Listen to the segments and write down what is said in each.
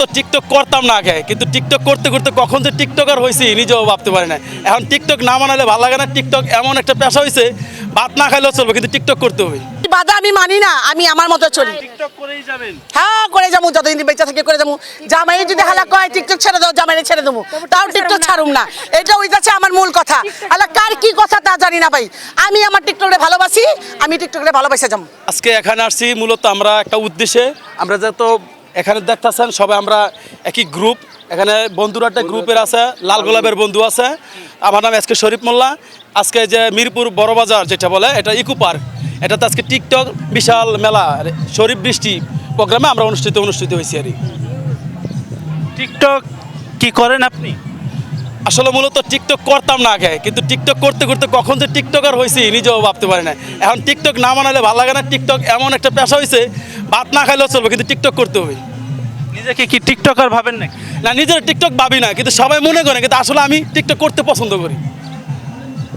তো টিকটক করতাম না আগে কিন্তু টিকটক করতে করতে কখন যে টিকটকার হয়েছি নিজেও ভাবতে পারি না। এখন টিকটক না মানালে ভালো লাগে না টিকটক এমন একটা পেশা হয়েছে ভাত না খাইলেও চলবে কিন্তু টিকটক করতে হবে। বাধা আমি মানি না আমি আমার মতো চলি। টিকটক করেই যাবেন। হ্যাঁ করে যাব যতদিন বেঁচে থাকে করে যাব। জামাই যদি হালা কয় টিকটক ছেড়ে দাও জামাইরে ছেড়ে দেবো। তাও টিকটক ছাড়ুম না। এটা ওই যাচ্ছে আমার মূল কথা। আলা কার কি কথা তা জানি না ভাই। আমি আমার টিকটকে ভালোবাসি আমি টিকটকে ভালোবাসে যাব আজকে এখানে আসছি মূলত আমরা একটা উদ্দেশ্যে। আমরা যত এখানে দেখতেছেন সবাই আমরা একই গ্রুপ এখানে বন্ধুরা একটা গ্রুপের আছে লাল গোলাপের বন্ধু আছে। আমার নাম এসকে শরীফ মোল্লা। আজকে যে মিরপুর বড় বাজার যেটা বলে এটা ইকো পার্ক। এটাতে আজকে টিকটক বিশাল মেলা শরীফ বৃষ্টি প্রোগ্রামে আমরা অনুষ্ঠিত অনুষ্ঠিত হয়েছি আর টিকটক কি করেন আপনি? আসলে মূলত টিকটক করতাম না আগে কিন্তু টিকটক করতে করতে কখন যে টিকটকার হয়েছি নিজেও ভাবতে পারি না। এখন টিকটক না বানালে ভালো লাগে না। টিকটক এমন একটা পেশা হয়েছে ভাত না খাইলেও চলবে কিন্তু টিকটক করতে হবে। নিজেকে কি টিকটকার ভাবেন নাকি? না নিজের টিকটক ভাবি না কিন্তু সবাই মনে করে কিন্তু আসলে আমি টিকটক করতে পছন্দ করি।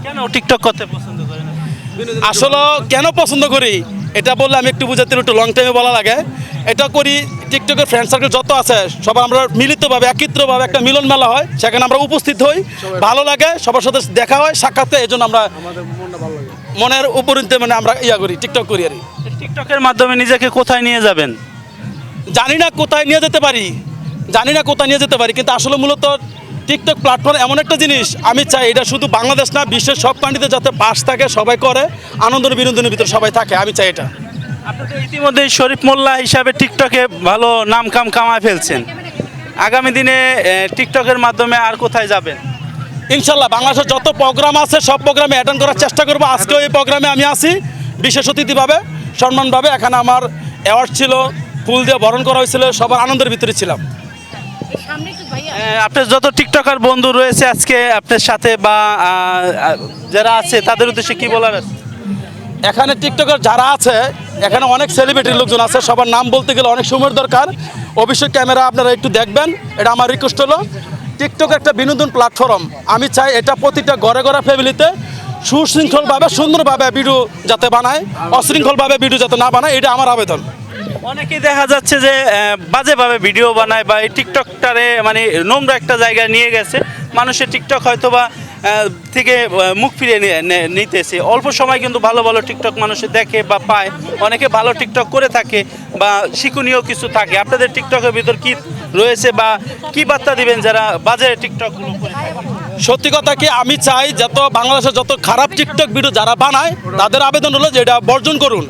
কেন টিকটক করতে পছন্দ করেন আপনি? আসলে কেন পছন্দ করি? এটা বললে আমি একটু বুঝাতে একটু লং টাইমে বলা লাগে। এটা করি টিকটকের ফ্রেন্ড সার্কেল যত আছে সবাই আমরা মিলিতভাবে একত্রভাবে একটা মিলন মেলা হয় সেখানে আমরা উপস্থিত হই ভালো লাগে সবার সাথে দেখা হয় সাক্ষাৎ এই জন্য আমরা মনের উপরিতে মানে আমরা ইয়া করি টিকটক করি আর কি। টিকটকের মাধ্যমে নিজেকে কোথায় নিয়ে যাবেন? জানি না কোথায় নিয়ে যেতে পারি। জানি না কোথায় নিয়ে যেতে পারি কিন্তু আসলে মূলত টিকটক প্ল্যাটফর্ম এমন একটা জিনিস আমি চাই এটা শুধু বাংলাদেশ না বিশ্বের সব কান্ট্রিতে যাতে পাশ থাকে সবাই করে আনন্দ বিনোদনের ভিতরে সবাই থাকে আমি চাই এটা। আপনি তো ইতিমধ্যে শরীফ মোল্লা হিসাবে টিকটকে ভালো নাম কাম কামায় ফেলছেন। আগামী দিনে টিকটকের মাধ্যমে আর কোথায় যাবেন? ইনশাল্লাহ বাংলাদেশের যত প্রোগ্রাম আছে সব প্রোগ্রামে অ্যাটেন্ড করার চেষ্টা করব। আজকেও এই প্রোগ্রামে আমি আসি বিশেষ অতিথিভাবে সম্মানভাবে। এখানে আমার অ্যাওয়ার্ড ছিল ফুল দিয়ে বরণ করা হয়েছিল সবার আনন্দের ভিতরে ছিলাম। আপনার যত টিকটকার বন্ধু রয়েছে আজকে আপনার সাথে বা যারা আছে তাদের উদ্দেশ্যে কি বলার আছে? এখানে টিকটকার যারা আছে এখানে অনেক সেলিব্রিটির লোকজন আছে সবার নাম বলতে গেলে অনেক সময়ের দরকার। অবশ্যই ক্যামেরা আপনারা একটু দেখবেন এটা আমার রিকোয়েস্ট হলো। টিকটক একটা বিনোদন প্ল্যাটফর্ম আমি চাই এটা প্রতিটা ঘরে ঘরে ফ্যামিলিতে সুশৃঙ্খলভাবে সুন্দরভাবে ভিডিও যাতে বানায় অশৃঙ্খলভাবে ভিডিও যাতে না বানায় এটা আমার আবেদন। অনেকেই দেখা যাচ্ছে যে বাজেভাবে ভিডিও বানায় বা এই টিকটকটারে মানে নোংরা একটা জায়গায় নিয়ে গেছে। মানুষের টিকটক হয়তো বা থেকে মুখ ফিরিয়ে নিতেছে। অল্প সময় কিন্তু ভালো ভালো টিকটক মানুষে দেখে বা পায়। অনেকে ভালো টিকটক করে থাকে বা শিক্ষণীয় কিছু থাকে। আপনাদের টিকটকের ভিতর কি রয়েছে বা কি বার্তা দিবেন যারা বাজে টিকটকগুলো করে সত্যি কথা কি, আমি চাই যত বাংলাদেশের যত খারাপ টিকটক ভিডিও যারা বানায়, তাদের আবেদন হলো যে এটা বর্জন করুন।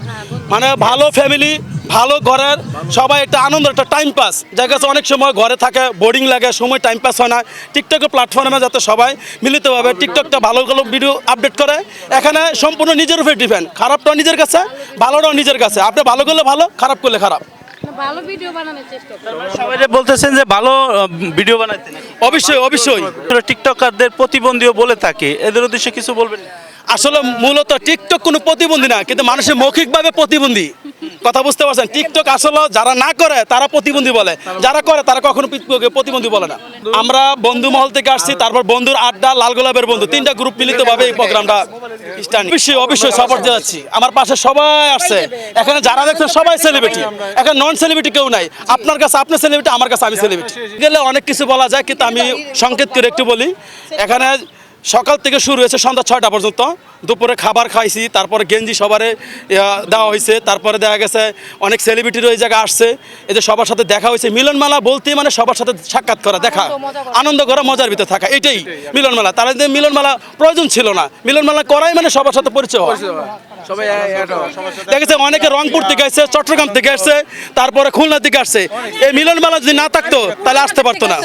মানে ভালো ফ্যামিলি ভালো ঘরের সবাই একটা আনন্দ একটা টাইম পাস যার কাছে অনেক সময় ঘরে থাকে বোরিং লাগে সময় টাইম পাস হয় না। টিকটকের প্ল্যাটফর্মে যাতে সবাই মিলিতভাবে টিকটকটা ভালো ভালো ভিডিও আপডেট করে এখানে সম্পূর্ণ নিজের উপরে ডিপেন্ড খারাপটাও নিজের কাছে ভালোটাও নিজের কাছে। আপনি ভালো করলে ভালো খারাপ করলে খারাপ। ভালো ভিডিও বানানোর চেষ্টা সবাই বলতেছেন যে ভালো ভিডিও বানাইতে অবশ্যই অবশ্যই। টিকটকারদের প্রতিবন্ধীও বলে থাকে। এদের উদ্দেশ্যে কিছু বলবেন? আসলে মূলত টিকটক কোনো প্রতিবন্ধী না কিন্তু মানুষের মৌখিকভাবে প্রতিবন্ধী। কথা বুঝতে পারছেন? টিকটক আসলে যারা না করে, তারা প্রতিবন্ধী বলে। যারা করে, তারা কখনো প্রতিবন্ধী বলে না। আমরা বন্ধু মহল থেকে আসছি, তারপর বন্ধুর আড্ডা, লাল গোলাপের বন্ধু। তিনটা গ্রুপ মিলিত ভাবে এই প্রোগ্রামটা অবশ্যই অবশ্যই সাপোর্ট যাচ্ছি আমার পাশে সবাই আসছে। এখানে যারা দেখছেন সবাই সেলিব্রিটি এখন নন সেলিব্রিটি কেউ নাই। আপনার কাছে, আপনি সেলিব্রিটি আমার কাছে আমি সেলিব্রিটি গেলে অনেক কিছু বলা যায়, কিন্তু আমি সংকেত করে একটু বলি। এখানে সকাল থেকে শুরু হয়েছে সন্ধ্যা ছয়টা পর্যন্ত। দুপুরে খাবার খাইছি তারপরে গেঞ্জি সবারে দেওয়া হয়েছে তারপরে দেখা গেছে অনেক সেলিব্রিটির ওই জায়গায় আসছে। এই যে সবার সাথে দেখা হয়েছে মিলনমেলা বলতেই মানে সবার সাথে সাক্ষাৎ করা দেখা আনন্দ করা। মজার ভিতরে থাকা এটাই মিলনমেলা। তাহলে যে মিলনমেলা প্রয়োজন ছিল না মিলনমেলা করাই মানে সবার সাথে পরিচয় হওয়া। দেখা গেছে অনেকে রংপুর থেকে আসছে চট্টগ্রাম থেকে আসছে তারপরে খুলনা থেকে আসছে। এই মিলন মেলা যদি না থাকতো তাহলে আসতে পারতো না।